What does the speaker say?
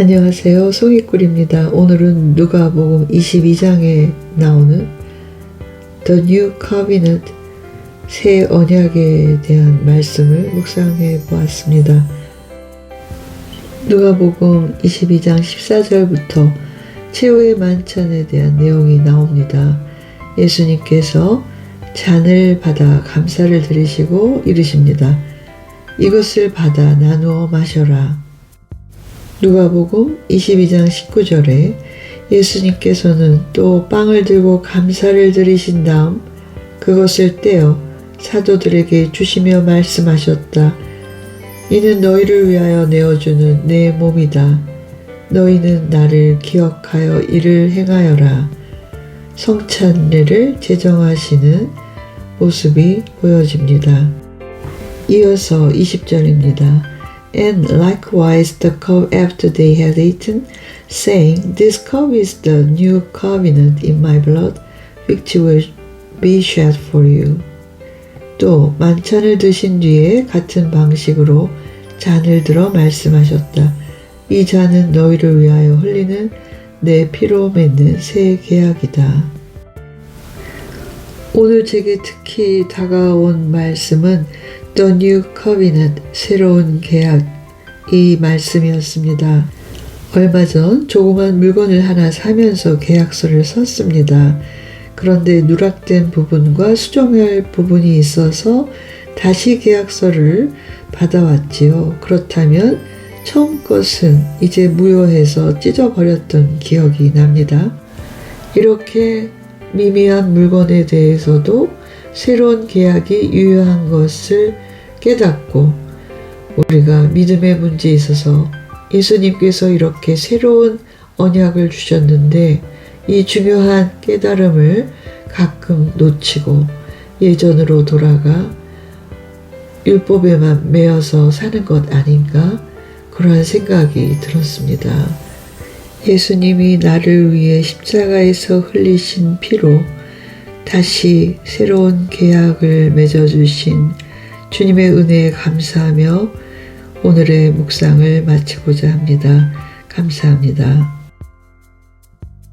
안녕하세요. 송이꿀입니다. 오늘은 누가복음 22장에 나오는 The New Covenant 새 언약에 대한 말씀을 묵상해 보았습니다. 누가복음 22장 14절부터 최후의 만찬에 대한 내용이 나옵니다. 예수님께서 잔을 받아 감사를 드리시고 이르십니다. 이것을 받아 나누어 마셔라. 누가복음 22장 19절에 예수님께서는 또 빵을 들고 감사를 드리신 다음 그것을 떼어 사도들에게 주시며 말씀하셨다. 이는 너희를 위하여 내어주는 내 몸이다. 너희는 나를 기억하여 이를 행하여라. 성찬례를 제정하시는 모습이 보여집니다. 이어서 20절입니다. And likewise the cup after they had eaten, saying, This cup is the new covenant in my blood, which will be shed for you. 또 만찬을 드신 뒤에 같은 방식으로 잔을 들어 말씀하셨다. 이 잔은 너희를 위하여 흘리는 내 피로 맺는 새 계약이다. 오늘 제게 특히 다가온 말씀은 The New Covenant, 새로운 계약, 이 말씀이었습니다. 얼마 전 조그만 물건을 하나 사면서 계약서를 썼습니다. 그런데 누락된 부분과 수정할 부분이 있어서 다시 계약서를 받아왔지요. 그렇다면 처음 것은 이제 무효해서 찢어버렸던 기억이 납니다. 이렇게 미미한 물건에 대해서도 새로운 계약이 유효한 것을 깨닫고 우리가 믿음의 문제에 있어서 예수님께서 이렇게 새로운 언약을 주셨는데 이 중요한 깨달음을 가끔 놓치고 예전으로 돌아가 율법에만 매여서 사는 것 아닌가 그러한 생각이 들었습니다. 예수님이 나를 위해 십자가에서 흘리신 피로 다시 새로운 계약을 맺어주신 주님의 은혜에 감사하며 오늘의 묵상을 마치고자 합니다. 감사합니다.